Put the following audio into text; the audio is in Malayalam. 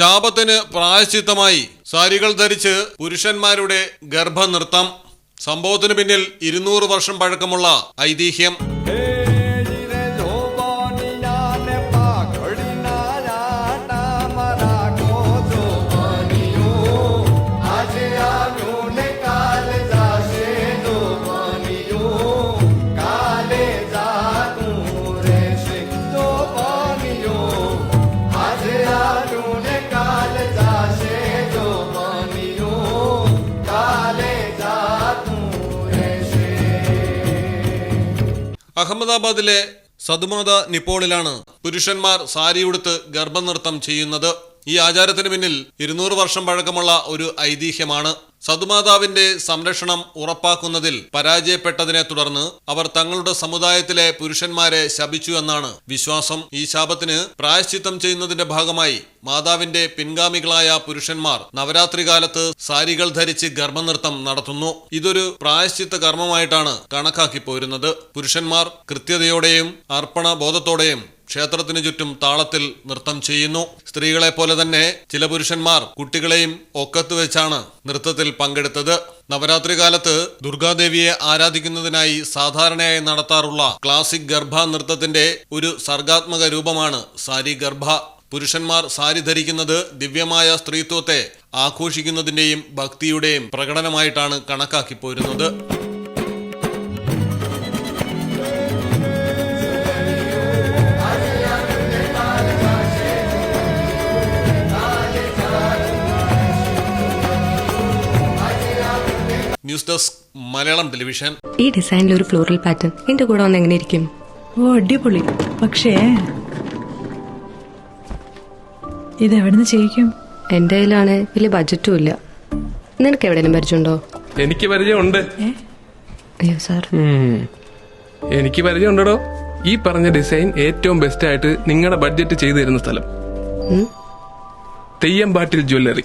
ശാപത്തിന് പ്രായശ്ചിത്തമായി സാരികൾ ധരിച്ച് പുരുഷന്മാരുടെ ഗർഭനൃത്തം സംഭവത്തിന് പിന്നിൽ ഇരുന്നൂറ് വർഷം പഴക്കമുള്ള ഐതിഹ്യം. അഹമ്മദാബാദിലെ സദുമാത നിപ്പോളിലാണ് പുരുഷന്മാർ സാരിയുടുത്ത് ഗർഭനൃത്തം ചെയ്യുന്നത്. ഈ ആചാരത്തിന് പിന്നിൽ ഇരുന്നൂറ് വർഷം പഴക്കമുള്ള ഒരു ഐതിഹ്യമാണ്. സതുമാതാവിന്റെ സംരക്ഷണം ഉറപ്പാക്കുന്നതിൽ പരാജയപ്പെട്ടതിനെ തുടർന്ന് അവർ തങ്ങളുടെ സമുദായത്തിലെ പുരുഷന്മാരെ ശപിച്ചു എന്നാണ് വിശ്വാസം. ഈ ശാപത്തിന് പ്രായശ്ചിത്തം ചെയ്യുന്നതിന്റെ ഭാഗമായി മാതാവിന്റെ പിൻഗാമികളായ പുരുഷന്മാർ നവരാത്രി കാലത്ത് സാരികൾ ധരിച്ച് ഗർഭനൃത്തം നടത്തുന്നു. ഇതൊരു പ്രായശ്ചിത്ത കർമ്മമായിട്ടാണ് കണക്കാക്കി പോരുന്നത് പുരുഷന്മാർ കൃത്യതയോടെയും അർപ്പണ ബോധത്തോടെയും ക്ഷേത്രത്തിനു ചുറ്റും താളത്തിൽ നൃത്തം ചെയ്യുന്നു. സ്ത്രീകളെ പോലെ തന്നെ ചില പുരുഷന്മാർ കുട്ടികളെയും ഒക്കത്ത് വെച്ചാണ് നൃത്തത്തിൽ പങ്കെടുത്തത്. നവരാത്രി കാലത്ത് ദുർഗാദേവിയെ ആരാധിക്കുന്നതിനായി സാധാരണയായി നടത്താറുള്ള ക്ലാസിക് ഗർഭ നൃത്തത്തിന്റെ ഒരു സർഗാത്മക രൂപമാണ് സാരി ഗർഭ. പുരുഷന്മാർ സാരി ധരിക്കുന്നത് ദിവ്യമായ സ്ത്രീത്വത്തെ ആഘോഷിക്കുന്നതിന്റെയും ഭക്തിയുടെയും പ്രകടനമായിട്ടാണ് കണക്കാക്കി പോരുന്നത് ന്യൂസ് ഡെസ്ക് മലയാളം ടെലിവിഷൻ. ഈ ഡിസൈനിൽ ഒരു ഫ്ലോറൽ പാറ്റേൺ എന്റെ കൂടെ വന്ന് എങ്ങനെ ഇരിക്കും? ഓ അടിപൊളി. പക്ഷേ ഇത് എവിടുന്ന് ചെയ്യിക്കും? എന്റെ കയ്യിലാണ് വലിയ ബജറ്റും ഇല്ല. നിനക്ക് എവിടെയെങ്കിലും പരിചയമുണ്ടോ? എനിക്ക് പരിചയമുണ്ട്. അയ്യോ സാർ എനിക്ക് പരിചയമുണ്ടോ ഈ പറഞ്ഞ ഡിസൈൻ ഏറ്റവും ബെസ്റ്റ് ആയിട്ട് നിങ്ങളുടെ ബഡ്ജറ്റ് ചെയ്തു തരുന്ന സ്ഥലം. Theyyampattil jewellery.